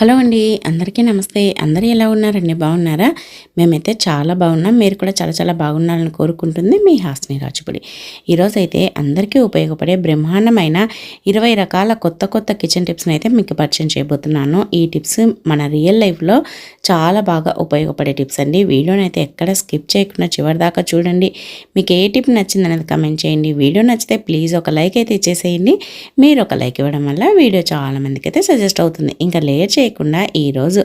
Hello అండి అందరికీ నమస్తే. అందరూ ఎలా ఉన్నారండి? బాగున్నారా? మేమైతే చాలా బాగున్నాం. మీరు కూడా చాలా చాలా బాగున్నారని కోరుకుంటుంది మీ హాస్ని రాజుపుడి. ఈరోజైతే అందరికీ ఉపయోగపడే బ్రహ్మాండమైన ఇరవై రకాల కొత్త కొత్త కిచెన్ టిప్స్ని అయితే మీకు పరిచయం చేయబోతున్నాను. ఈ టిప్స్ మన రియల్ లైఫ్లో చాలా బాగా ఉపయోగపడే టిప్స్ అండి. వీడియోని అయితే ఎక్కడ స్కిప్ చేయకుండా చివరి దాకా చూడండి. మీకు ఏ టిప్ నచ్చింది అనేది కమెంట్ చేయండి. వీడియో నచ్చితే ప్లీజ్ ఒక లైక్ అయితే ఇచ్చేసేయండి. మీరు ఒక లైక్ ఇవ్వడం వల్ల వీడియో చాలామందికి అయితే సజెస్ట్ అవుతుంది. ఇంకా లేట్ లేకుండా ఈరోజు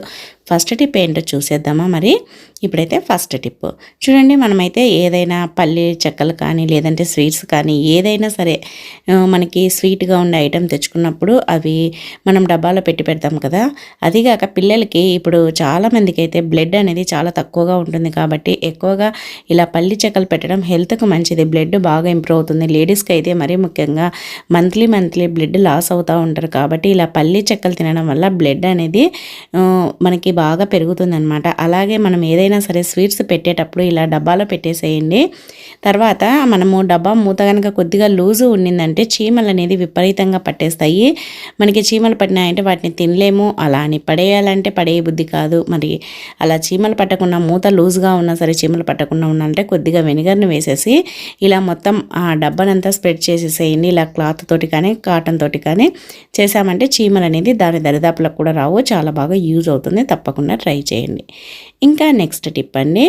ఫస్ట్ టిప్ ఏంటో చూసేద్దామా మరి. ఇప్పుడైతే ఫస్ట్ టిప్. చూడండి మనమైతే ఏదైనా పల్లి చెక్కలు కానీ లేదంటే స్వీట్స్ కానీ ఏదైనా సరే మనకి స్వీట్గా ఉండే ఐటెం తెచ్చుకున్నప్పుడు అవి మనం డబ్బాలో పెట్టి పెడతాం కదా. అదిగాక పిల్లలకి ఇప్పుడు చాలామందికి అయితే బ్లడ్ అనేది చాలా తక్కువగా ఉంటుంది కాబట్టి ఎక్కువగా ఇలా పల్లి చెక్కలు పెట్టడం హెల్త్కు మంచిది. బ్లడ్ బాగా ఇంప్రూవ్ అవుతుంది. లేడీస్కి అయితే మరీ ముఖ్యంగా మంత్లీ మంత్లీ బ్లడ్ లాస్ అవుతూ ఉంటారు కాబట్టి ఇలా పల్లి చెక్కలు తినడం వల్ల బ్లడ్ అనేది మనకి బాగా పెరుగుతుందనమాట అలాగే మనం ఏదైనా సరే స్వీట్స్ పెట్టేటప్పుడు ఇలా డబ్బాలో పెట్టేసేయండి. తర్వాత మనము డబ్బా మూత కనుక కొద్దిగా లూజు ఉండిందంటే చీమలు అనేది విపరీతంగా పట్టేస్తాయి. మనకి చీమలు పట్టినాయంటే వాటిని తినలేము. అలా అని పడేయాలంటే పడే బుద్ధి కాదు. మరి అలా చీమలు పట్టకుండా మూత లూజ్గా ఉన్నా సరే చీమలు పట్టకుండా ఉండాలంటే కొద్దిగా వెనిగర్ని వేసేసి ఇలా మొత్తం ఆ డబ్బానంతా స్ప్రెడ్ చేసేసేయండి. ఇలా క్లాత్ తోటి కానీ కాటన్ తోటి కానీ చేసామంటే చీమలు అనేది దాని దరిదాపులకు కూడా రావు. చాలా బాగా యూజ్ అవుతుంది. తప్ప తప్పకుండా ట్రై చేయండి. ఇంకా నెక్స్ట్ టిప్ అండి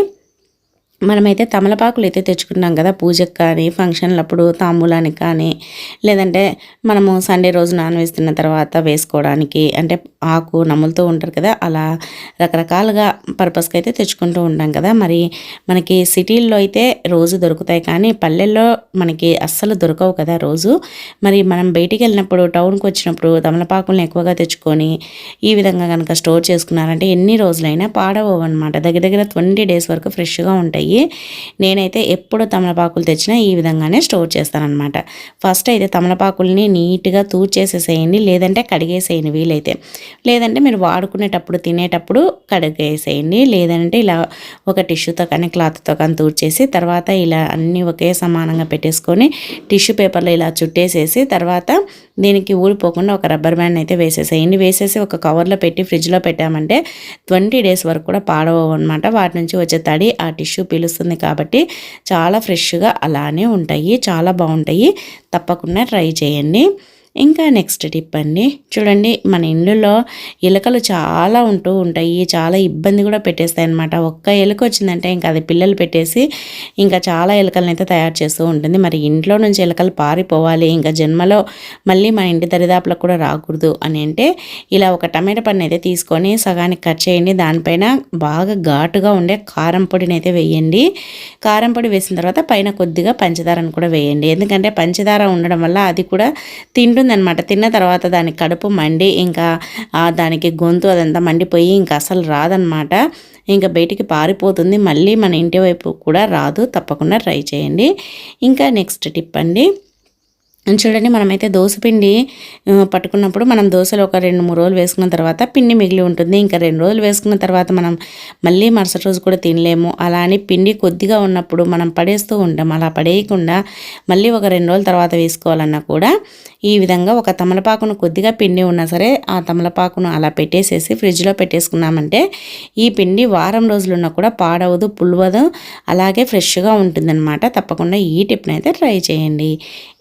మనమైతే తమలపాకులు అయితే తెచ్చుకున్నాం కదా పూజకు కానీ ఫంక్షన్లప్పుడు తాంబూలానికి కానీ లేదంటే మనము సండే రోజు నాన్ వెజ్ తిన్న తర్వాత వేసుకోవడానికి అంటే ఆకు నములుతూ ఉంటారు కదా అలా రకరకాలుగా పర్పస్కి అయితే తెచ్చుకుంటూ ఉంటాం కదా. మరి మనకి సిటీల్లో అయితే రోజు దొరుకుతాయి కానీ పల్లెల్లో మనకి అస్సలు దొరకవు కదా రోజు. మరి మనం బయటికి వెళ్ళినప్పుడు టౌన్కి వచ్చినప్పుడు తమలపాకులను ఎక్కువగా తెచ్చుకొని ఈ విధంగా కనుక స్టోర్ చేసుకున్నారంటే ఎన్ని రోజులైనా పాడవు అనమాట దగ్గర దగ్గర ట్వంటీ డేస్ వరకు ఫ్రెష్గా ఉంటాయి. నేనైతే ఎప్పుడు తమలపాకులు తెచ్చినా ఈ విధంగానే స్టోర్ చేస్తానన్నమాట. ఫస్ట్ అయితే తమలపాకుల్ని నీట్గా తూర్చేసేసేయండి లేదంటే కడిగేసేయండి వీలైతే. లేదంటే మీరు వాడుకునేటప్పుడు తినేటప్పుడు కడిగేసేయండి లేదంటే ఇలా ఒక టిష్యూతో కానీ క్లాత్తో కానీ తూడ్చేసి తర్వాత ఇలా అన్నీ ఒకే సమానంగా పెట్టేసుకొని టిష్యూ పేపర్లో ఇలా చుట్టేసేసి తర్వాత దీనికి ఊడిపోకుండా ఒక రబ్బర్ బ్యాండ్ అయితే వేసేసేయండి. వేసేసి ఒక కవర్లో పెట్టి ఫ్రిడ్జ్లో పెట్టామంటే ట్వంటీ డేస్ వరకు కూడా పాడవన్నమాట అనమాట వాటి నుంచి వచ్చే తడి ఆ టిష్యూ పీలుస్తుంది కాబట్టి చాలా ఫ్రెష్గా అలానే ఉంటాయి చాలా బాగుంటాయి. తప్పకుండా ట్రై చేయండి. ఇంకా నెక్స్ట్ టిప్ అండి. చూడండి మన ఇళ్ళలో ఎలుకలు చాలా ఉంటూ ఉంటాయి. చాలా ఇబ్బంది కూడా పెట్టేస్తాయి అనమాట ఒక్క ఎలుక వచ్చిందంటే ఇంకా అది పిల్లలు పెట్టేసి ఇంకా చాలా ఎలుకలను అయితే తయారు చేస్తూ ఉంటుంది. మరి ఇంట్లో నుంచి ఎలుకలు పారిపోవాలి. ఇంకా జన్మలో మళ్ళీ మన ఇంటి దరిదాపులకు కూడా రాకూడదు అని అంటే ఇలా ఒక టమాటా పన్ను అయితే తీసుకొని సగానికి కట్ చేయండి. దానిపైన బాగా ఘాటుగా ఉండే కారం పొడిని అయితే వేయండి. కారం పొడి వేసిన తర్వాత పైన కొద్దిగా పంచదారను కూడా వేయండి. ఎందుకంటే పంచదార ఉండడం వల్ల అది కూడా తింటుందన్నమాట తిన్న తర్వాత దాని కడుపు మండి ఇంకా దానికి గొంతు అదంతా మండిపోయి ఇంకా అసలు రాదనమాట ఇంకా బయటికి పారిపోతుంది. మళ్ళీ మన ఇంటి వైపు కూడా రాదు. తప్పకుండా ట్రై చేయండి. ఇంకా నెక్స్ట్ టిప్ అండి. చూడండి మనమైతే దోశ పిండి పట్టుకున్నప్పుడు మనం దోశలు ఒక రెండు మూడు రోజులు వేసుకున్న తర్వాత పిండి మిగిలి ఉంటుంది. ఇంకా రెండు రోజులు వేసుకున్న తర్వాత మనం మళ్ళీ మరుసటి రోజు కూడా తినలేము. అలా అని పిండి కొద్దిగా ఉన్నప్పుడు మనం పడేస్తూ ఉంటాం. అలా పడేయకుండా మళ్ళీ ఒక రెండు రోజుల తర్వాత వేసుకోవాలన్నా కూడా ఈ విధంగా ఒక తమలపాకును కొద్దిగా పిండి ఉన్నా సరే ఆ తమలపాకును అలా పెట్టేసేసి ఫ్రిడ్జ్లో పెట్టేసుకున్నామంటే ఈ పిండి వారం రోజులున్నా కూడా పాడవదు పులవదు అలాగే ఫ్రెష్గా ఉంటుందన్నమాట. తప్పకుండా ఈ టిప్ని అయితే ట్రై చేయండి.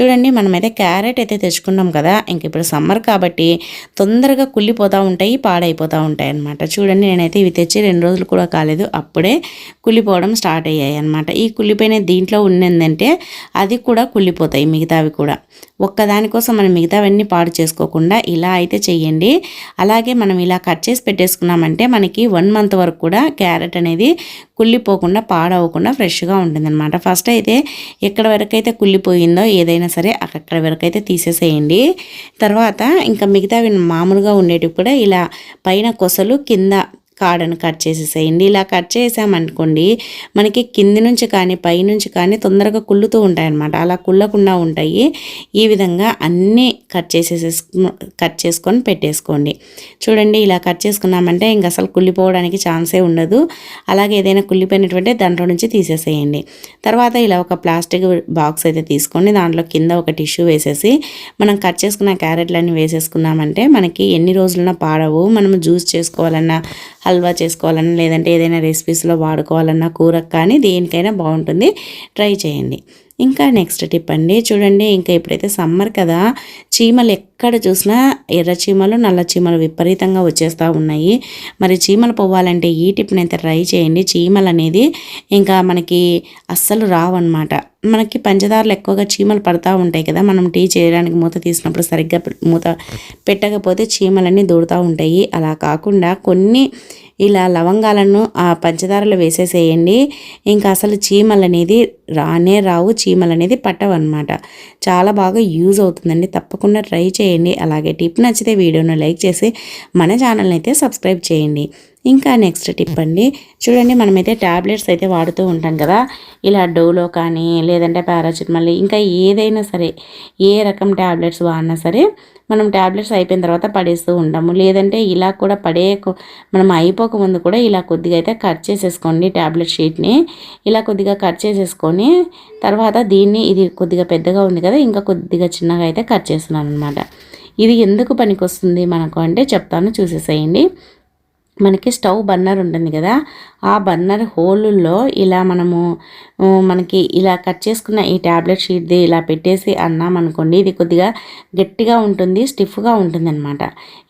చూడండి మనమైతే క్యారెట్ అయితే తెచ్చుకున్నాం కదా. ఇంక ఇప్పుడు సమ్మర్ కాబట్టి తొందరగా కుళ్ళిపోతూ ఉంటాయి పాడైపోతూ ఉంటాయి అన్నమాట. చూడండి నేనైతే ఇవి తెచ్చి రెండు రోజులు కూడా కాలేదు. అప్పుడే కుళ్ళిపోవడం స్టార్ట్ అయ్యాయి అన్నమాట. ఈ కుళ్ళిపోయిన దీంట్లో ఉన్నదంటే అది కూడా కుళ్ళిపోతాయి మిగతావి కూడా. ఒక్కదానికోసం మనం మిగతావన్నీ పాడు చేసుకోకుండా ఇలా అయితే చెయ్యండి. అలాగే మనం ఇలా కట్ చేసి పెట్టేసుకున్నామంటే మనకి వన్ మంత్ వరకు కూడా క్యారెట్ అనేది కుళ్ళిపోకుండా పాడవకుండా ఫ్రెష్గా ఉంటుందన్నమాట. ఫస్ట్ అయితే ఎక్కడ వరకు అయితే కుళ్ళిపోయిందో ఏదైనా సరే అక్కడ వరకు అయితే తీసేసేయండి. తర్వాత ఇంకా మిగతావి మామూలుగా ఉండేటివి కూడా ఇలా పైన కొసలు కింద కాడను కట్ చేసేసేయండి. ఇలా కట్ చేసామనుకోండి మనకి కింది నుంచి కానీ పై నుంచి కానీ తొందరగా కుళ్ళుతూ ఉంటాయన్నమాట. అలా కుళ్ళకుండా ఉంటాయి. ఈ విధంగా అన్నీ కట్ చేసేసే కట్ చేసుకొని పెట్టేసుకోండి. చూడండి ఇలా కట్ చేసుకున్నామంటే ఇంక అసలు కుళ్ళిపోవడానికి ఛాన్సే ఉండదు. అలాగే ఏదైనా కుళ్ళిపోయినటువంటి దాంట్లో నుంచి తీసేసేయండి. తర్వాత ఇలా ఒక ప్లాస్టిక్ బాక్స్ అయితే తీసుకొని దాంట్లో కింద ఒక టిష్యూ వేసేసి మనం కట్ చేసుకున్న క్యారెట్లన్నీ వేసేసుకున్నామంటే మనకి ఎన్ని రోజులన్నా పాడవు. మనం జ్యూస్ చేసుకోవాలన్నా హల్వా చేసుకోవాలన్నా లేదంటే ఏదైనా రెసిపీస్లో వాడుకోవాలన్నా కూరకు కానీ దేనికైనా బాగుంటుంది. ట్రై చేయండి. ఇంకా నెక్స్ట్ టిప్ అండి. చూడండి ఇంకా ఇప్పుడైతే సమ్మర్ కదా చీమలు ఎక్కడ చూసినా ఎర్ర చీమలు నల్ల చీమలు విపరీతంగా వచ్చేస్తూ ఉన్నాయి. మరి చీమలు పోవాలంటే ఈ టిప్ని అయితే ట్రై చేయండి. చీమలు అనేది ఇంకా మనకి అస్సలు రావన్నమాట. మనకి పంచదారలు ఎక్కువగా చీమలు పడతా ఉంటాయి కదా మనం టీ చేయడానికి మూత తీసినప్పుడు సరిగ్గా మూత పెట్టకపోతే చీమలన్నీ దూడుతూ ఉంటాయి. అలా కాకుండా కొన్ని ఇలా లవంగాలను ఆ పంచదారలో వేసేసేయండి. ఇంకా అసలు చీమలు అనేది రానే రావు. చీమలు అనేది పట్టవన్నమాట. చాలా బాగా యూజ్ అవుతుందండి. తప్పకుండా ట్రై చేయండి. అలాగే టిప్ నచ్చితే వీడియోను లైక్ చేసి మన ఛానల్ని అయితే సబ్స్క్రైబ్ చేయండి. ఇంకా నెక్స్ట్ టిప్ అండి. చూడండి మనమైతే ట్యాబ్లెట్స్ అయితే వాడుతూ ఉంటాం కదా. ఇలా డోలో కానీ లేదంటే పారాసిటమాల్ ఇంకా ఏదైనా సరే ఏ రకం ట్యాబ్లెట్స్ వాడినా సరే మనం ట్యాబ్లెట్స్ అయిపోయిన తర్వాత పడేస్తూ ఉంటాము. లేదంటే ఇలా కూడా పడే మనం అయిపోకముందు కూడా ఇలా కొద్దిగా అయితే కట్ చేసేసుకోండి ట్యాబ్లెట్ షీట్ని ఇలా కొద్దిగా కట్ చేసేసుకొని తర్వాత దీన్ని ఇది కొద్దిగా పెద్దగా ఉంది కదా ఇంకా కొద్దిగా చిన్నగా అయితే కట్ చేస్తున్నాను అనమాట ఇది ఎందుకు పనికి వస్తుంది మనకు అంటే చెప్తాను చూసేసేయండి. మనకి స్టవ్ బర్నర్ ఉంటుంది కదా ఆ బర్నర్ హోలుల్లో ఇలా మనము మనకి ఇలా కట్ చేసుకున్న ఈ ట్యాబ్లెట్ షీట్ది ఇలా పెట్టేసి అన్నామనుకోండి ఇది కొద్దిగా గట్టిగా ఉంటుంది స్టిఫ్గా ఉంటుంది అనమాట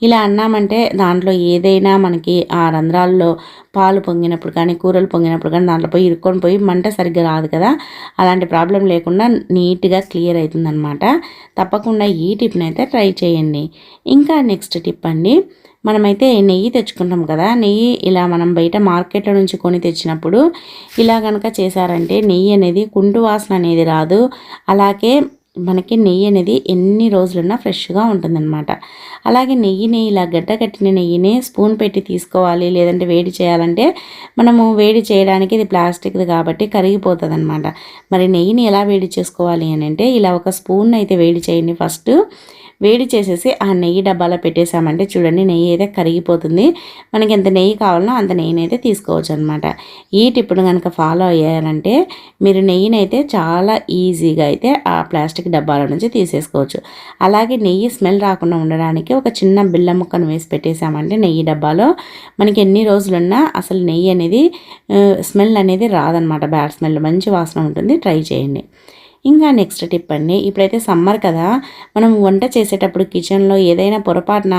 ఇలా అన్నామంటే దాంట్లో ఏదైనా మనకి ఆ రంధ్రాల్లో పాలు పొంగినప్పుడు కానీ కూరలు పొంగినప్పుడు కానీ దాంట్లో పోయి ఇరుక్కొని పోయి మంట సరిగ్గా రాదు కదా అలాంటి ప్రాబ్లం లేకుండా నీట్గా క్లియర్ అవుతుందన్నమాట తప్పకుండా ఈ టిప్ని అయితే ట్రై చేయండి. ఇంకా నెక్స్ట్ టిప్ అండి మనమైతే నెయ్యి తెచ్చుకుంటాం కదా. నెయ్యి ఇలా మనం బయట మార్కెట్లో నుంచి కొని తెచ్చినప్పుడు ఇలా కనుక చేశారంటే నెయ్యి అనేది కుంటు వాసన అనేది రాదు. అలాగే మనకి నెయ్యి అనేది ఎన్ని రోజులున్నా ఫ్రెష్గా ఉంటుందన్నమాట. అలాగే నెయ్యిని ఇలా గడ్డ కట్టిన నెయ్యిని స్పూన్ పెట్టి తీసుకోవాలి లేదంటే వేడి చేయాలంటే మనము వేడి చేయడానికి ఇది ప్లాస్టిక్ది కాబట్టి కరిగిపోతుంది అనమాట మరి నెయ్యిని ఎలా వేడి చేసుకోవాలి అని అంటే ఇలా ఒక స్పూన్ అయితే వేడి చేయండి ఫస్ట్. వేడి చేసేసి ఆ నెయ్యి డబ్బాలో పెట్టేసామంటే చూడండి నెయ్యి అయితే కరిగిపోతుంది. మనకి ఎంత నెయ్యి కావాలనో అంత నెయ్యిని అయితే తీసుకోవచ్చు అనమాట ఈ టిప్పును కనుక ఫాలో అయ్యారంటే మీరు నెయ్యిని అయితే చాలా ఈజీగా అయితే ఆ ప్లాస్టిక్ డబ్బాల నుంచి తీసేసుకోవచ్చు. అలాగే నెయ్యి స్మెల్ రాకుండా ఉండడానికి ఒక చిన్న బిల్ల ముక్కను వేసి పెట్టేసామంటే నెయ్యి డబ్బాలో మనకి ఎన్ని రోజులున్నా అసలు నెయ్యి అనేది స్మెల్ అనేది రాదనమాట బ్యాడ్ స్మెల్ మంచి వాసన ఉంటుంది. ట్రై చేయండి. ఇంకా నెక్స్ట్ టిప్ అండి. ఇప్పుడైతే సమ్మర్ కదా మనం వంట చేసేటప్పుడు కిచెన్లో ఏదైనా పొరపాటున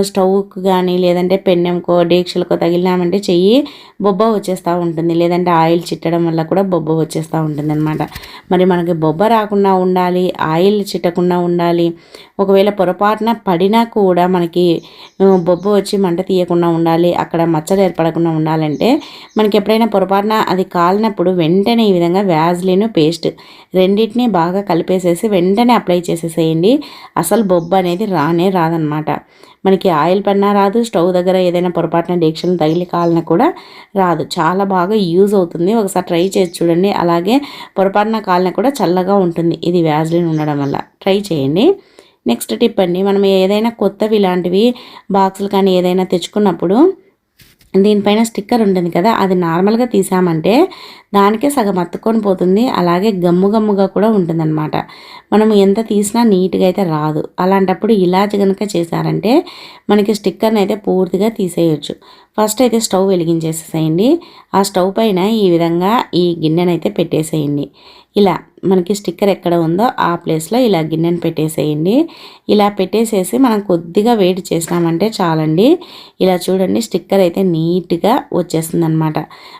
స్టవ్కి కానీ లేదంటే పెన్నెంకో డేక్షలకో తగిలినామంటే చెయ్యి బొబ్బ వచ్చేస్తూ ఉంటుంది. లేదంటే ఆయిల్ చిట్టడం వల్ల కూడా బొబ్బ వచ్చేస్తూ ఉంటుంది అనమాట మరి మనకి బొబ్బ రాకుండా ఉండాలి ఆయిల్ చిట్టకుండా ఉండాలి ఒకవేళ పొరపాటున పడినా కూడా మనకి బొబ్బ వచ్చి మంట తీయకుండా ఉండాలి అక్కడ మచ్చలు ఏర్పడకుండా ఉండాలంటే మనకి ఎప్పుడైనా పొరపాటున అది కాలినప్పుడు వెంటనే ఈ విధంగా వ్యాజ్లిన్ పేస్ట్ రెండింటినీ బాగా కలిపేసేసి వెంటనే అప్లై చేసేసేయండి. అసలు బొబ్బు అనేది రానే రాదనమాట మనకి ఆయిల్ పడినా రాదు స్టవ్ దగ్గర ఏదైనా పొరపాటున డీక్షలు తగిలి కాలిన కూడా రాదు. చాలా బాగా యూజ్ అవుతుంది. ఒకసారి ట్రై చేసి చూడండి. అలాగే పొరపాటున కాలిన కూడా చల్లగా ఉంటుంది. ఇది వ్యాజ్లిన్ ఉండడం వల్ల. ట్రై చేయండి. నెక్స్ట్ టిప్ అండి. మనం ఏదైనా కొత్తవి ఇలాంటివి బాక్సులు కానీ ఏదైనా తెచ్చుకున్నప్పుడు దీనిపైన స్టిక్కర్ ఉంటుంది కదా అది నార్మల్గా తీసామంటే దానికే సగం అత్తుకొని పోతుంది అలాగే గమ్ము గమ్ముగా కూడా ఉంటుందన్నమాట. మనం ఎంత తీసినా నీట్గా అయితే రాదు. అలాంటప్పుడు ఇలాచి కనుక చేశారంటే మనకి స్టిక్కర్ని అయితే పూర్తిగా తీసేయచ్చు. ఫస్ట్ అయితే స్టవ్ వెలిగించేసేసేయండి ఆ స్టవ్ పైన ఈ విధంగా ఈ గిన్నెనైతే పెట్టేసేయండి. ఇలా మనకి స్టిక్కర్ ఎక్కడ ఉందో ఆ ప్లేస్లో ఇలా గిన్నెను పెట్టేసేయండి. ఇలా పెట్టేసేసి మనం కొద్దిగా వేడి చేసినామంటే చాలండి. ఇలా చూడండి స్టిక్కర్ అయితే నీట్గా వచ్చేస్తుంది అనమాట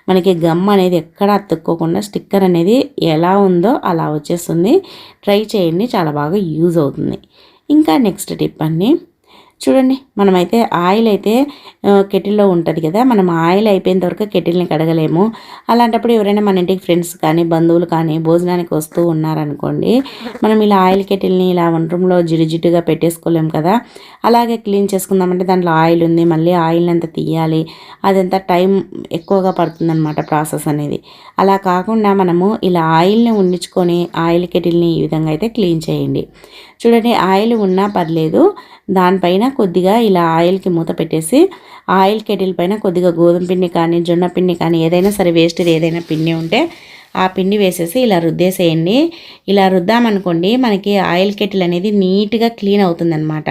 మనకి గమ్ అనేది ఎక్కడ అతుక్కోకుండా స్టిక్కర్ అనేది ఎలా ఉందో అలా వచ్చేస్తుంది. ట్రై చేయండి చాలా బాగా యూజ్ అవుతుంది. ఇంకా నెక్స్ట్ టిప్ అండి. చూడండి మనమైతే ఆయిల్ అయితే కెటిల్లో ఉంటుంది కదా మనం ఆయిల్ అయిపోయేంత వరకు కెటిల్ని కడగలేము. అలాంటప్పుడు ఎవరైనా మన ఇంటికి ఫ్రెండ్స్ కానీ బంధువులు కానీ భోజనానికి వస్తూ ఉన్నారనుకోండి మనం ఇలా ఆయిల్ కెటిల్ని ఇలా వన్ రూమ్లో జిడ్డుగా పెట్టేసుకోలేము కదా. అలాగే క్లీన్ చేసుకుందామంటే దాంట్లో ఆయిల్ ఉంది మళ్ళీ ఆయిల్ అంతా తీయాలి అదంతా టైం ఎక్కువగా పడుతుందన్నమాట ప్రాసెస్ అనేది. అలా కాకుండా మనము ఇలా ఆయిల్ని ఉండించుకొని ఆయిల్ కెటిల్ని ఈ విధంగా అయితే క్లీన్ చేయండి. చూడండి ఆయిల్ ఉన్నా పర్లేదు. దానిపైన కొద్దిగా ఇలా ఆయిల్కి మూత పెట్టేసి ఆయిల్ కెటిల్ పైన కొద్దిగా గోధుమ పిండి కానీ జొన్న పిండి కానీ ఏదైనా సరే వేస్ట్ ఏదైనా పిండి ఉంటే ఆ పిండి వేసేసి ఇలా రుద్దేసేయండి. ఇలా రుద్దామనుకోండి మనకి ఆయిల్ కెటిల్ అనేది నీట్గా క్లీన్ అవుతుందన్నమాట.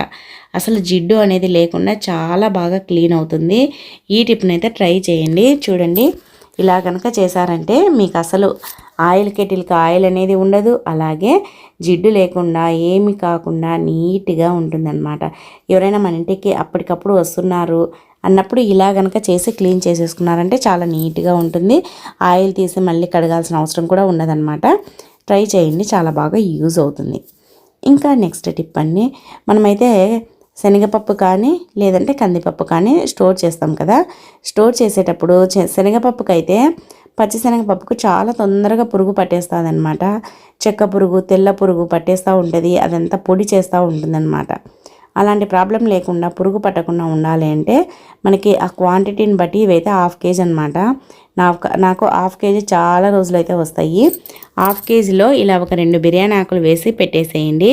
అసలు జిడ్డు అనేది లేకుండా చాలా బాగా క్లీన్ అవుతుంది. ఈ టిప్ని అయితే ట్రై చేయండి. చూడండి ఇలా కనుక చేశారంటే మీకు అసలు ఆయిల్ కెటిల్కి ఆయిల్ అనేది ఉండదు. అలాగే జిడ్డు లేకుండా ఏమి కాకుండా నీట్గా ఉంటుందన్నమాట. ఎవరైనా మన ఇంటికి అప్పటికప్పుడు వస్తున్నారు అన్నప్పుడు ఇలా కనుక చేసి క్లీన్ చేసేసుకున్నారంటే చాలా నీట్గా ఉంటుంది. ఆయిల్ తీసి మళ్ళీ కడగాల్సిన అవసరం కూడా ఉండదన్నమాట. ట్రై చేయండి చాలా బాగా యూజ్ అవుతుంది. ఇంకా నెక్స్ట్ టిప్ అన్నీ మనమైతే శనగపప్పు కానీ లేదంటే కందిపప్పు కానీ స్టోర్ చేస్తాం కదా. స్టోర్ చేసేటప్పుడు శనగపప్పుకైతే పచ్చిశనగపప్పుకు చాలా తొందరగా పురుగు పట్టేస్తుంది అనమాట చెక్క పురుగు తెల్ల పురుగు పట్టేస్తూ ఉంటుంది. అదంతా పొడి చేస్తూ ఉంటుందన్నమాట. అలాంటి ప్రాబ్లం లేకుండా పురుగు పట్టకుండా ఉండాలి అంటే మనకి ఆ క్వాంటిటీని బట్టి ఇవైతే హాఫ్ కేజీ అనమాట నాకు నాకు హాఫ్ కేజీ చాలా రోజులు అయితే వస్తాయి. హాఫ్ కేజీలో ఇలా ఒక రెండు బిర్యానీ ఆకులు వేసి పెట్టేసేయండి.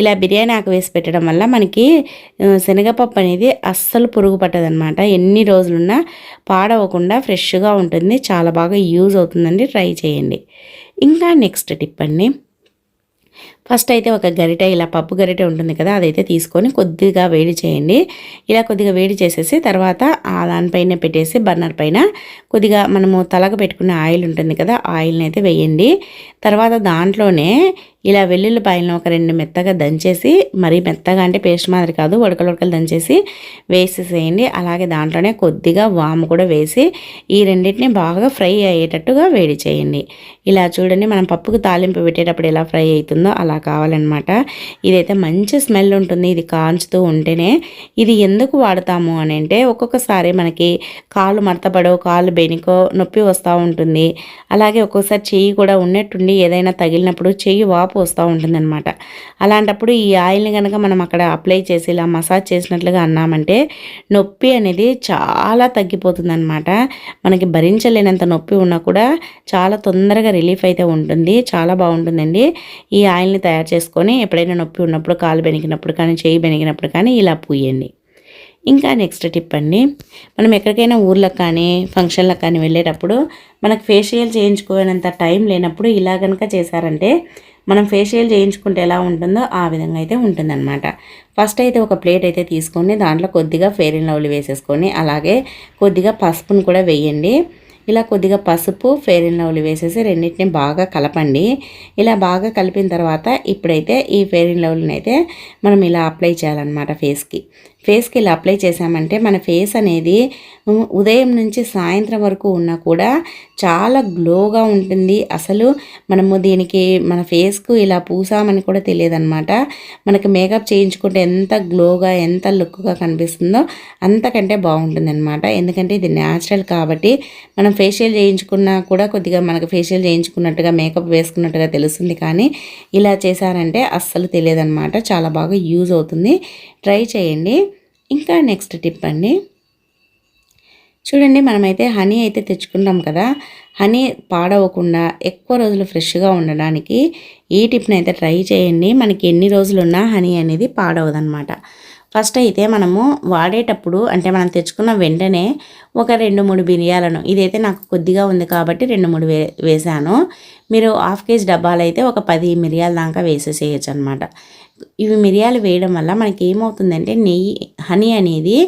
ఇలా బిర్యానీ ఆకు వేసి పెట్టడం వల్ల మనకి శనగపప్పు అనేది అస్సలు పురుగు పట్టదనమాట ఎన్ని రోజులున్నా పాడవకుండా ఫ్రెష్గా ఉంటుంది. చాలా బాగా యూజ్ అవుతుందండి. ట్రై చేయండి. ఇంకా నెక్స్ట్ టిప్ అండి. ఫస్ట్ అయితే ఒక గరిట ఇలా పప్పు గరిట ఉంటుంది కదా అదైతే తీసుకొని కొద్దిగా వేడి చేయండి. ఇలా కొద్దిగా వేడి చేసేసి తర్వాత ఆ దానిపైన పెట్టేసి బర్నర్ పైన కొద్దిగా మనము తలకు పెట్టుకున్న ఆయిల్ ఉంటుంది కదా ఆయిల్ని అయితే వేయండి. తర్వాత దాంట్లోనే ఇలా వెల్లుల్లిపాయలను ఒక రెండు మెత్తగా దంచేసి మరీ మెత్తగా అంటే పేస్ట్ మాదిరి కాదు ఉడకలు ఉడకలు దంచేసి వేసేసేయండి. అలాగే దాంట్లోనే కొద్దిగా వాము కూడా వేసి ఈ రెండింటిని బాగా ఫ్రై అయ్యేటట్టుగా వేడి చేయండి. ఇలా చూడండి మనం పప్పుకు తాలింపు పెట్టేటప్పుడు ఎలా ఫ్రై అవుతుందో అలా కావాలన్నమాట. ఇదైతే మంచి స్మెల్ ఉంటుంది. ఇది కాంచుతూ ఉంటేనే ఇది ఎందుకు వాడతాము అని అంటే ఒక్కొక్కసారి మనకి కాళ్ళు మడతపడో కాళ్ళు బెనికో నొప్పి వస్తూ ఉంటుంది. అలాగే ఒక్కొక్కసారి చెయ్యి కూడా ఉన్నట్టుండి ఏదైనా తగిలినప్పుడు చెయ్యి వాపు వస్తూ ఉంటుందన్నమాట. అలాంటప్పుడు ఈ ఆయిల్ని కనుక మనం అక్కడ అప్లై చేసి ఇలా మసాజ్ చేసినట్లుగా అన్నామంటే నొప్పి అనేది చాలా తగ్గిపోతుందన్నమాట. మనకి భరించలేనంత నొప్పి ఉన్నా కూడా చాలా తొందరగా రిలీఫ్ అయితే ఉంటుంది. చాలా బాగుంటుందండి. ఈ ఆయిల్ని తయారు చేసుకొని ఎప్పుడైనా నొప్పి ఉన్నప్పుడు కాలు బెనికినప్పుడు కానీ చేయి బెనికినప్పుడు కానీ ఇలా పూయండి. ఇంకా నెక్స్ట్ టిప్ అండి మనం ఎక్కడికైనా ఊర్లకు కానీ ఫంక్షన్లకు కానీ వెళ్ళేటప్పుడు మనకు ఫేషియల్ చేయించుకోనంత టైం లేనప్పుడు ఇలా కనుక చేశారంటే మనం ఫేషియల్ చేయించుకుంటే ఎలా ఉంటుందో ఆ విధంగా అయితే ఉంటుందన్నమాట. ఫస్ట్ అయితే ఒక ప్లేట్ అయితే తీసుకొని దాంట్లో కొద్దిగా ఫెయిర్ అండ్ లవ్లీ వేసేసుకొని అలాగే కొద్దిగా పసుపును కూడా వేయండి. ఇలా కొద్దిగా పసుపు ఫేర్ అండ్ లవ్లీ వేసేసి రెండింటిని బాగా కలపండి. ఇలా బాగా కలిపిన తర్వాత ఇప్పుడైతే ఈ ఫేర్ అండ్ లవ్లీని అయితే మనం ఇలా అప్లై చేయాలన్నమాట ఫేస్కి ఫేస్కి ఇలా అప్లై చేసామంటే మన ఫేస్ అనేది ఉదయం నుంచి సాయంత్రం వరకు ఉన్నా కూడా చాలా గ్లోగా ఉంటుంది. అసలు మనము దీనికి మన ఫేస్కు ఇలా పూసామని కూడా తెలియదన్నమాట. మనకి మేకప్ చేయించుకుంటే ఎంత గ్లోగా ఎంత లుక్గా కనిపిస్తుందో అంతకంటే బాగుంటుంది అనమాట ఎందుకంటే ఇది న్యాచురల్ కాబట్టి మనం ఫేషియల్ చేయించుకున్నా కూడా కొద్దిగా మనకు ఫేషియల్ చేయించుకున్నట్టుగా మేకప్ వేసుకున్నట్టుగా తెలుస్తుంది. కానీ ఇలా చేశారంటే అస్సలు తెలియదన్నమాట. చాలా బాగా యూజ్ అవుతుంది. ట్రై చేయండి. ఇంకా నెక్స్ట్ టిప్ అండి. చూడండి మనమైతే హనీ అయితే తెచ్చుకుంటాం కదా. హనీ పాడవకుండా ఎక్కువ రోజులు ఫ్రెష్గా ఉండడానికి ఈ టిప్ని అయితే ట్రై చేయండి. మనకి ఎన్ని రోజులున్నా హనీ అనేది పాడవదనమాట ఫస్ట్ అయితే మనము వాడేటప్పుడు అంటే మనం తెచ్చుకున్న వెంటనే ఒక రెండు మూడు బిర్యాలను ఇదైతే నాకు కొద్దిగా ఉంది కాబట్టి రెండు మూడు వే వేసాను. మీరు హాఫ్ కేజీ డబ్బాలు అయితే ఒక పది మిరియాల దాకా వేసేసేయచ్చు అనమాట ఇవి మిరియాలు వేయడం వల్ల మనకి ఏమవుతుందంటే నెయ్యి హనీ అనేది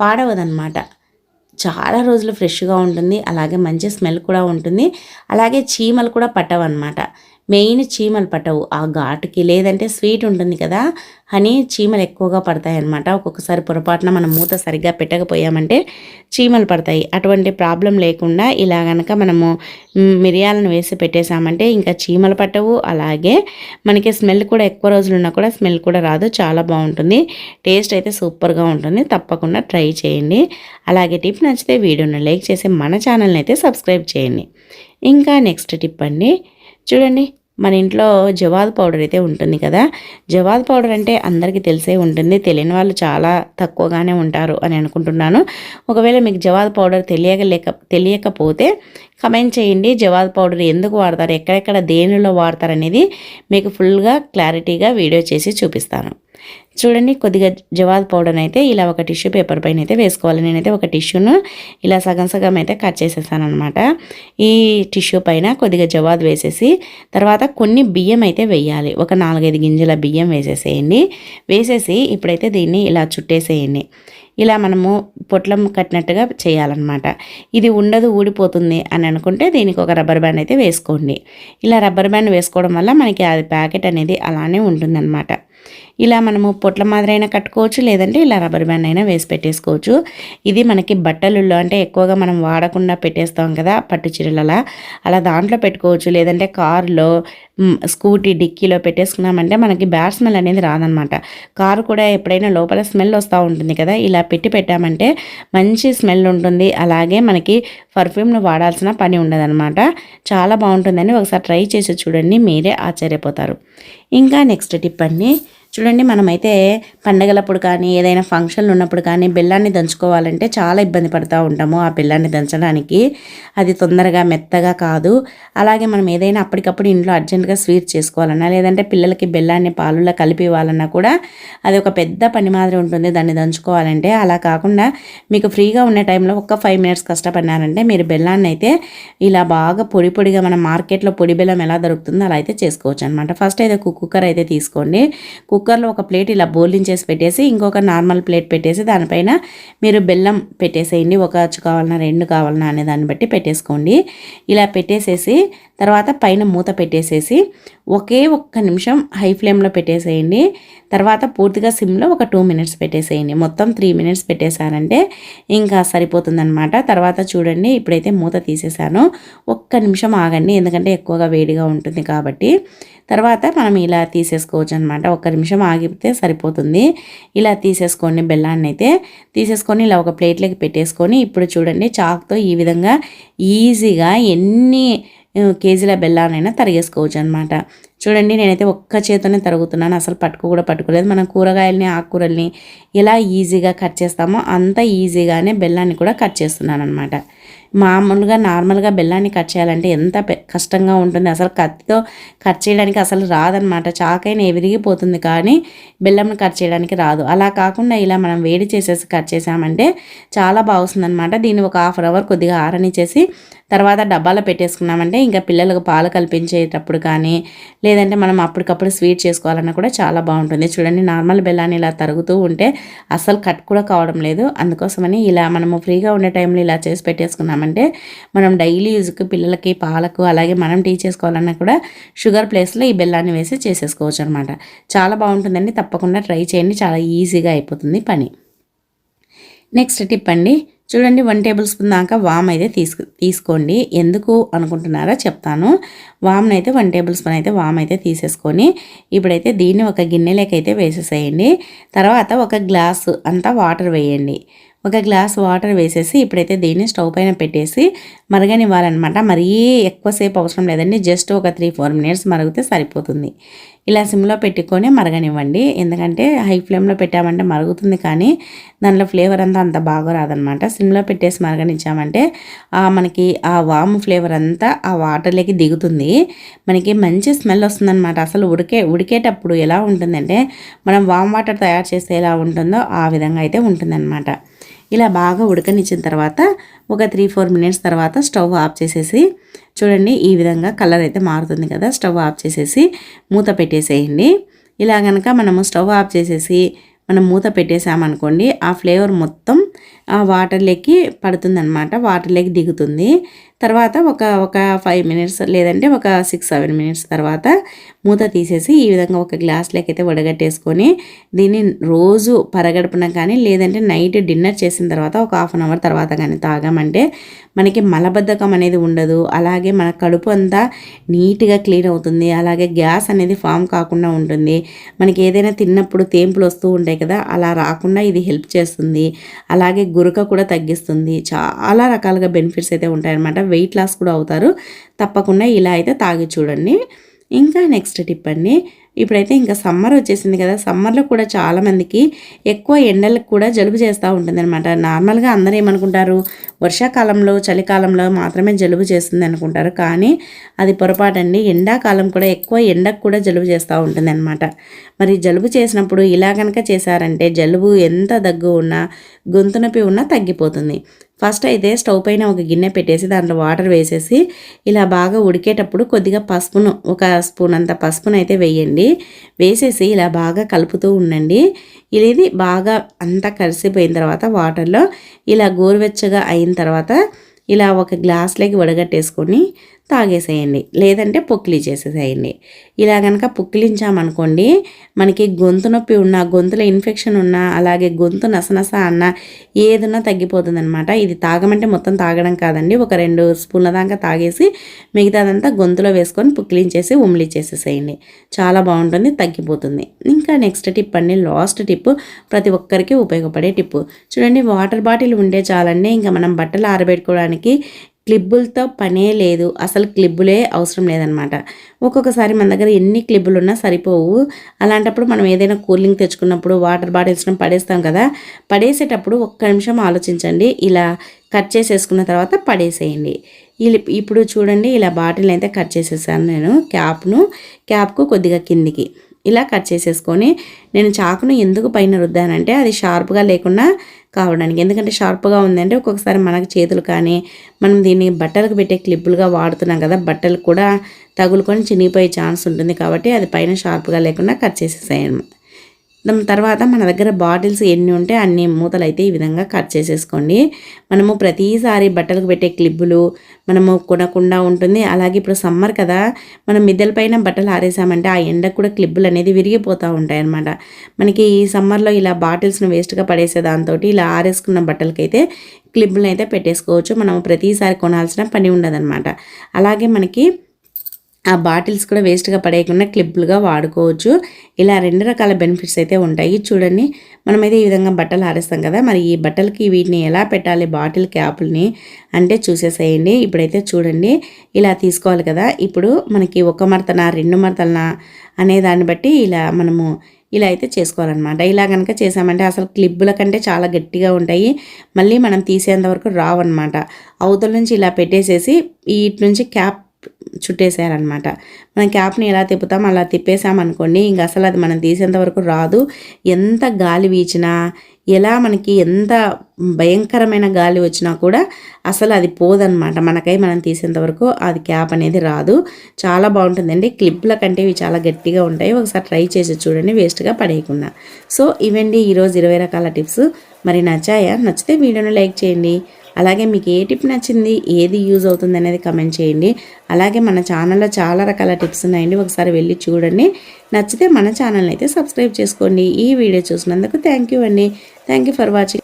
పాడవదనమాట చాలా రోజులు ఫ్రెష్గా ఉంటుంది అలాగే మంచి స్మెల్ కూడా ఉంటుంది అలాగే చీమలు కూడా పట్టవన్నమాట. మెయిన్ చీమలు పట్టవు. ఆ ఘాటుకి లేదంటే స్వీట్ ఉంటుంది కదా హనీ చీమలు ఎక్కువగా పడతాయి అన్నమాట. ఒక్కొక్కసారి పొరపాటున మనం మూత సరిగ్గా పెట్టకపోయామంటే చీమలు పడతాయి. అటువంటి ప్రాబ్లం లేకుండా ఇలా కనుక మనము మిరియాలను వేసి పెట్టేశామంటే ఇంకా చీమలు పట్టవు. అలాగే మనకి స్మెల్ కూడా ఎక్కువ రోజులు ఉన్నా కూడా స్మెల్ కూడా రాదు. చాలా బాగుంటుంది. టేస్ట్ అయితే సూపర్గా ఉంటుంది. తప్పకుండా ట్రై చేయండి. అలాగే టిప్ నచ్చితే వీడియోను లైక్ చేసి మన ఛానల్ని అయితే సబ్స్క్రైబ్ చేయండి. ఇంకా నెక్స్ట్ టిప్ అండి. చూడండి మన ఇంట్లో జవాద్ పౌడర్ అయితే ఉంటుంది కదా. జవాద్ పౌడర్ అంటే అందరికీ తెలిసే ఉంటుంది తెలియని వాళ్ళు చాలా తక్కువగానే ఉంటారు అని అనుకుంటున్నాను. ఒకవేళ మీకు జవాద్ పౌడర్ తెలియక తెలియకపోతే కమెంట్ చేయండి జవాద్ పౌడర్ ఎందుకు వాడతారు ఎక్కడెక్కడ దేనిలో వాడతారు అనేది మీకు ఫుల్గా క్లారిటీగా వీడియో చేసి చూపిస్తాను. చూడండి కొద్దిగా జవాద్ పౌడర్ అయితే ఇలా ఒక టిష్యూ పేపర్ పైన అయితే వేసుకోవాలి. నేనైతే ఒక టిష్యూను ఇలా సగం సగం అయితే కట్ చేసేసాను అనమాట ఈ టిష్యూ పైన కొద్దిగా జవాద్ వేసేసి తర్వాత కొన్ని బియ్యం అయితే వేయాలి. ఒక నాలుగైదు గింజల బియ్యం వేసేసేయండి. వేసేసి ఇప్పుడైతే దీన్ని ఇలా చుట్టేసేయండి. ఇలా మనము పొట్లం కట్టినట్టుగా చేయాలన్నమాట. ఇది ఉండదు ఊడిపోతుంది అని అనుకుంటే దీనికి ఒక రబ్బర్ బ్యాండ్ అయితే వేసుకోండి. ఇలా రబ్బర్ బ్యాండ్ వేసుకోవడం వల్ల మనకి అది ప్యాకెట్ అనేది అలానే ఉంటుందన్నమాట. ఇలా మనము పొట్ల మాదిరైనా కట్టుకోవచ్చు లేదంటే ఇలా రబ్బర్ బ్యాండ్ అయినా వేసి పెట్టేసుకోవచ్చు. ఇది మనకి బట్టలుల్లో అంటే ఎక్కువగా మనం వాడకుండా పెట్టేస్తాం కదా పట్టు చీరలలా. అలా దాంట్లో పెట్టుకోవచ్చు లేదంటే కారులో స్కూటీ డిక్కీలో పెట్టేసుకున్నామంటే మనకి బ్యాడ్ స్మెల్ అనేది రాదనమాట. కారు కూడా ఎప్పుడైనా లోపల స్మెల్ వస్తూ ఉంటుంది కదా ఇలా పెట్టి పెట్టామంటే మంచి స్మెల్ ఉంటుంది. అలాగే మనకి పర్ఫ్యూమ్ను వాడాల్సిన పని ఉండదన్నమాట చాలా బాగుంటుందని ఒకసారి ట్రై చేసి చూడండి మీరే ఆశ్చర్యపోతారు. ఇంకా నెక్స్ట్ టిప్ అండి చూడండి మనమైతే పండగలప్పుడు కానీ ఏదైనా ఫంక్షన్లు ఉన్నప్పుడు కానీ బెల్లాన్ని దంచుకోవాలంటే చాలా ఇబ్బంది పడుతూ ఉంటాము ఆ బెల్లాన్ని దంచడానికి. అది తొందరగా మెత్తగా కాదు. అలాగే మనం ఏదైనా అప్పటికప్పుడు ఇంట్లో అర్జెంటుగా స్వీట్ చేసుకోవాలన్నా లేదంటే పిల్లలకి బెల్లాన్ని పాలులో కలిపి ఇవ్వాలన్నా కూడా అది ఒక పెద్ద పని మాదిరి ఉంటుంది దాన్ని దంచుకోవాలంటే. అలా కాకుండా మీకు ఫ్రీగా ఉన్న టైంలో ఒక్క ఫైవ్ మినిట్స్ కష్టపడినారంటే మీరు బెల్లాన్ని అయితే ఇలా బాగా పొడి పొడిగా మన మార్కెట్లో పొడి బెల్లం ఎలా దొరుకుతుందో అలా అయితే చేసుకోవచ్చు అనమాట ఫస్ట్ అయితే కుక్కర్ అయితే తీసుకోండి. కుక్కర్ కుక్కర్లో ఒక ప్లేట్ ఇలా బోలించేసి పెట్టేసి ఇంకొక నార్మల్ ప్లేట్ పెట్టేసి దానిపైన మీరు బెల్లం పెట్టేసేయండి. ఒక అచ్చు కావాలన్నా రెండు కావాలన్నా అనే దాన్ని బట్టి పెట్టేసుకోండి. ఇలా పెట్టేసేసి తర్వాత పైన మూత పెట్టేసేసి ఒకే ఒక్క నిమిషం హై ఫ్లేమ్లో పెట్టేసేయండి. తర్వాత పూర్తిగా సిమ్లో ఒక టూ మినిట్స్ పెట్టేసేయండి. మొత్తం త్రీ మినిట్స్ పెట్టేశారంటే ఇంకా సరిపోతుందనమాట తర్వాత చూడండి ఇప్పుడైతే మూత తీసేసాను ఒక్క నిమిషం ఆగండి ఎందుకంటే ఎక్కువగా వేడిగా ఉంటుంది కాబట్టి. తర్వాత మనం ఇలా తీసేసుకోవచ్చు అనమాట ఒక్క నిమిషం ఆగితే సరిపోతుంది. ఇలా తీసేసుకోండి బెల్లాన్ని అయితే తీసేసుకొని ఇలా ఒక ప్లేట్లోకి పెట్టేసుకొని ఇప్పుడు చూడండి చాక్తో ఈ విధంగా ఈజీగా ఎన్ని కేజీల బెల్లానైనా తరిగేసుకోవచ్చు అనమాట చూడండి నేనైతే ఒక్క చేతోనే తరుగుతున్నాను. అసలు పట్టుకు కూడా పట్టుకోలేదు. మనం కూరగాయలని ఆకుకూరల్ని ఎలా ఈజీగా కట్ చేస్తామో అంత ఈజీగానే బెల్లాన్ని కూడా కట్ చేస్తున్నాను అనమాట మామూలుగా నార్మల్గా బెల్లాన్ని కట్ చేయాలంటే ఎంత కష్టంగా ఉంటుంది. అసలు కత్తితో కట్ చేయడానికి అసలు రాదనమాట చాకైనా విరిగిపోతుంది కానీ బెల్లంని కట్ చేయడానికి రాదు. అలా కాకుండా ఇలా మనం వేడి చేసేసి కట్ చేసామంటే చాలా బాగుంది అనమాట దీన్ని ఒక హాఫ్ అన్ అవర్ కొద్దిగా ఆరనిచ్చేసి తర్వాత డబ్బాలో పెట్టేసుకున్నామంటే ఇంకా పిల్లలకు పాలు కల్పించేటప్పుడు కానీ లేదంటే మనం అప్పటికప్పుడు స్వీట్ చేసుకోవాలన్నా కూడా చాలా బాగుంటుంది. చూడండి నార్మల్ బెల్లాన్ని ఇలా తరుగుతూ ఉంటే అస్సలు కట్ కూడా కావడం లేదు. అందుకోసమని ఇలా మనము ఫ్రీగా ఉండే టైంలో ఇలా చేసి పెట్టేసుకున్నామంటే మనం డైలీ యూజ్కి పిల్లలకి పాలకు అలాగే మనం టీ చేసుకోవాలన్నా కూడా షుగర్ ప్లేస్లో ఈ బెల్లాన్ని వేసి చేసేసుకోవచ్చు అనమాట చాలా బాగుంటుందండి. తప్పకుండా ట్రై చేయండి. చాలా ఈజీగా అయిపోతుంది పని. నెక్స్ట్ టిప్ అండి. చూడండి వన్ టేబుల్ స్పూన్ దాకా వామ్ అయితే తీసుకు తీసుకోండి. ఎందుకు అనుకుంటున్నారో చెప్తాను. వామ్ని అయితే వన్ టేబుల్ స్పూన్ అయితే వామ్ అయితే తీసేసుకొని ఇప్పుడైతే దీన్ని ఒక గిన్నెలోకి అయితే వేసేసేయండి. తర్వాత ఒక గ్లాసు అంతా వాటర్ వేయండి. ఒక గ్లాస్ వాటర్ వేసేసి ఇప్పుడైతే దీన్ని స్టవ్ పైన పెట్టేసి మరగనివ్వాలన్నమాట. మరీ ఎక్కువసేపు అవసరం లేదండి. జస్ట్ ఒక త్రీ ఫోర్ మినిట్స్ మరిగితే సరిపోతుంది. ఇలా సిమ్లో పెట్టుకొని మరగనివ్వండి. ఎందుకంటే హై ఫ్లేమ్లో పెట్టామంటే మరుగుతుంది కానీ దానిలో ఫ్లేవర్ అంతా అంత బాగా రాదనమాట. సిమ్లో పెట్టేసి మరగనిచ్చామంటే మనకి ఆ వామ్ ఫ్లేవర్ అంతా ఆ వాటర్లోకి దిగుతుంది. మనకి మంచి స్మెల్ వస్తుందన్నమాట అసలు ఉడికే ఉడికేటప్పుడు ఎలా ఉంటుందంటే మనం వామ్ వాటర్ తయారు చేస్తే ఎలా ఉంటుందో ఆ విధంగా అయితే ఉంటుందన్నమాట ఇలా బాగా ఉడకనిచ్చిన తర్వాత ఒక త్రీ ఫోర్ మినిట్స్ తర్వాత స్టవ్ ఆఫ్ చేసేసి చూడండి ఈ విధంగా కలర్ అయితే మారుతుంది కదా. స్టవ్ ఆఫ్ చేసేసి మూత పెట్టేసేయండి. ఇలా కనుక మనము స్టవ్ ఆఫ్ చేసేసి మనం మూత పెట్టేసామనుకోండి ఆ ఫ్లేవర్ మొత్తం ఆ వాటర్లోకి పడుతుందన్నమాట. వాటర్లోకి దిగుతుంది. తర్వాత ఒక ఒక ఫైవ్ మినిట్స్ లేదంటే ఒక సిక్స్ సెవెన్ మినిట్స్ తర్వాత మూత తీసేసి ఈ విధంగా ఒక గ్లాస్లోకి అయితే వడగట్టేసుకొని దీన్ని రోజు పరగడుపున కానీ లేదంటే నైట్ డిన్నర్ చేసిన తర్వాత ఒక హాఫ్ అన్ అవర్ తర్వాత కానీ తాగామంటే మనకి మలబద్ధకం అనేది ఉండదు. అలాగే మన కడుపు అంతా నీట్గా క్లీన్ అవుతుంది. అలాగే గ్యాస్ అనేది ఫామ్ కాకుండా ఉంటుంది. మనకి ఏదైనా తిన్నప్పుడు తేంపులు వస్తూ ఉంటాయి కదా అలా రాకుండా ఇది హెల్ప్ చేస్తుంది. అలాగే గురక కూడా తగ్గిస్తుంది. చాలా రకాలుగా బెనిఫిట్స్ అయితే ఉంటాయన్నమాట. వెయిట్ లాస్ కూడా అవుతారు. తప్పకుండా ఇలా అయితే తాగి చూడండి. ఇంకా నెక్స్ట్ టిప్ అండి. ఇప్పుడైతే ఇంకా సమ్మర్ వచ్చేసింది కదా సమ్మర్లో కూడా చాలామందికి ఎక్కువ ఎండలకు కూడా జలుబు చేస్తూ ఉంటుంది అనమాట నార్మల్గా అందరూ ఏమనుకుంటారు వర్షాకాలంలో చలికాలంలో మాత్రమే జలుబు చేస్తుంది అనుకుంటారు. కానీ అది పొరపాటండి. ఎండాకాలం కూడా ఎక్కువ ఎండకు కూడా జలుబు చేస్తూ ఉంటుంది అనమాట మరి జలుబు చేసినప్పుడు ఇలా కనుక చేశారంటే జలుబు ఎంత దగ్గు ఉన్నా గొంతు నొప్పి ఉన్నా తగ్గిపోతుంది. ఫస్ట్ అయితే స్టవ్ పైన ఒక గిన్నె పెట్టేసి దాంట్లో వాటర్ వేసేసి ఇలా బాగా ఉడికేటప్పుడు కొద్దిగా పసుపును ఒక స్పూన్ అంత పసుపును అయితే వేయండి. వేసేసి ఇలా బాగా కలుపుతూ ఉండండి. ఇది బాగా అంతా కలిసిపోయిన తర్వాత వాటర్లో ఇలా గోరువెచ్చగా అయిన తర్వాత ఇలా ఒక గ్లాస్లోకి వడగట్టేసుకొని తాగేసేయండి. లేదంటే పొక్కిలి చేసేసేయండి. ఇలా కనుక పొక్కిలించామనుకోండి మనకి గొంతు నొప్పి ఉన్నా గొంతులో ఇన్ఫెక్షన్ ఉన్నా అలాగే గొంతు నసనస అన్నా ఏదన్నా తగ్గిపోతుంది అనమాట ఇది తాగమంటే మొత్తం తాగడం కాదండి. ఒక రెండు స్పూన్ల దాకా తాగేసి మిగతాదంతా గొంతులో వేసుకొని పుక్కిలించేసి ఉమ్మిలి చేసేసేయండి. చాలా బాగుంటుంది తగ్గిపోతుంది. ఇంకా నెక్స్ట్ టిప్ అండి లాస్ట్ టిప్ ప్రతి ఒక్కరికి ఉపయోగపడే టిప్. చూడండి వాటర్ బాటిల్ ఉంటే చాలండి ఇంకా మనం బట్టలు ఆరబెట్టుకోవడానికి క్లిబ్బులతో పనే లేదు. అసలు క్లిబ్బులే అవసరం లేదనమాట. ఒక్కొక్కసారి మన దగ్గర ఎన్ని క్లిబ్బులు ఉన్నా సరిపోవు. అలాంటప్పుడు మనం ఏదైనా కూలింగ్ తెచ్చుకున్నప్పుడు వాటర్ బాటిల్స్ పడేస్తాం కదా. పడేసేటప్పుడు ఒక్క నిమిషం ఆలోచించండి. ఇలా కట్ చేసేసుకున్న తర్వాత పడేసేయండి. ఇప్పుడు చూడండి ఇలా బాటిల్ అయితే కట్ చేసేసాను నేను క్యాప్ను క్యాప్కు కొద్దిగా కిందికి ఇలా కట్ చేసేసుకొని నేను చాకును ఎందుకు పైన రుద్దానంటే అది షార్ప్గా లేకుండా కావడానికి. ఎందుకంటే షార్ప్గా ఉందంటే ఒక్కొక్కసారి మనకు చేతులు కానీ మనం దీన్ని బట్టలకు పెట్టే క్లిప్పులుగా వాడుతున్నాం కదా బట్టలు కూడా తగులుకొని చినిగిపోయే ఛాన్స్ ఉంటుంది కాబట్టి అది పైన షార్ప్గా లేకుండా కట్ చేసేసాను దాని తర్వాత మన దగ్గర బాటిల్స్ ఎన్ని ఉంటే అన్ని మూతలు అయితే ఈ విధంగా కట్ చేసేసుకోండి. మనము ప్రతిసారి బట్టలకు పెట్టే క్లిబ్బులు మనము కొనకుండా ఉంటుంది. అలాగే ఇప్పుడు సమ్మర్ కదా మనం మిద్దెల పైన బట్టలు ఆరేసామంటే ఆ ఎండకు కూడా క్లిబ్బులు అనేది విరిగిపోతూ ఉంటాయన్నమాట. మనకి ఈ సమ్మర్లో ఇలా బాటిల్స్ను వేస్ట్గా పడేసే దాంతో ఇలా ఆరేసుకున్న బట్టలకైతే క్లిబ్బులను అయితే పెట్టేసుకోవచ్చు. మనం ప్రతిసారి కొనాల్సిన పని ఉండదన్నమాట. అలాగే మనకి ఆ బాటిల్స్ కూడా వేస్ట్గా పడేయకుండా క్లిప్లుగా వాడుకోవచ్చు. ఇలా రెండు రకాల బెనిఫిట్స్ అయితే ఉంటాయి. చూడండి మనమైతే ఈ విధంగా బట్టలు ఆరేస్తాం కదా మరి ఈ బట్టలకి వీటిని ఎలా పెట్టాలి బాటిల్ క్యాపుల్ని అంటే చూసేసేయండి. ఇప్పుడైతే చూడండి ఇలా తీసుకోవాలి కదా. ఇప్పుడు మనకి ఒక మడతన రెండు మడతలన అనే దాన్ని బట్టి ఇలా మనము ఇలా అయితే చేసుకోవాలన్నమాట. ఇలా కనుక చేసామంటే అసలు క్లిబ్బుల కంటే చాలా గట్టిగా ఉంటాయి. మళ్ళీ మనం తీసేంత వరకు రావన్నమాట. అవతల నుంచి ఇలా పెట్టేసేసి వీటి నుంచి క్యాప్ చుట్టేసారనమాట మనం క్యాప్ని ఎలా తిప్పుతాం అలా తిప్పేసామనుకోండి ఇంక అసలు అది మనం తీసేంత వరకు రాదు. ఎంత గాలి వీచినా ఎలా మనకి ఎంత భయంకరమైన గాలి వచ్చినా కూడా అసలు అది పోదనమాట మనకై మనం తీసేంత వరకు అది క్యాప్ అనేది రాదు. చాలా బాగుంటుందండి. క్లిప్ల కంటే ఇవి చాలా గట్టిగా ఉంటాయి. ఒకసారి ట్రై చేసి చూడండి వేస్ట్గా పడేయకుండా. సో ఇవండి ఈరోజు ఇరవై రకాల టిప్స్. మరి నచ్చాయా? నచ్చితే వీడియోని లైక్ చేయండి. అలాగే మీకు ఏ టిప్ నచ్చింది ఏది యూజ్ అవుతుంది అనేది కమెంట్ చేయండి. అలాగే మన ఛానల్లో చాలా రకాల టిప్స్ ఉన్నాయండి ఒకసారి వెళ్ళి చూడండి. నచ్చితే మన ఛానల్ని అయితే సబ్స్క్రైబ్ చేసుకోండి. ఈ వీడియో చూసినందుకు థ్యాంక్ యూ అండి. Thank you for watching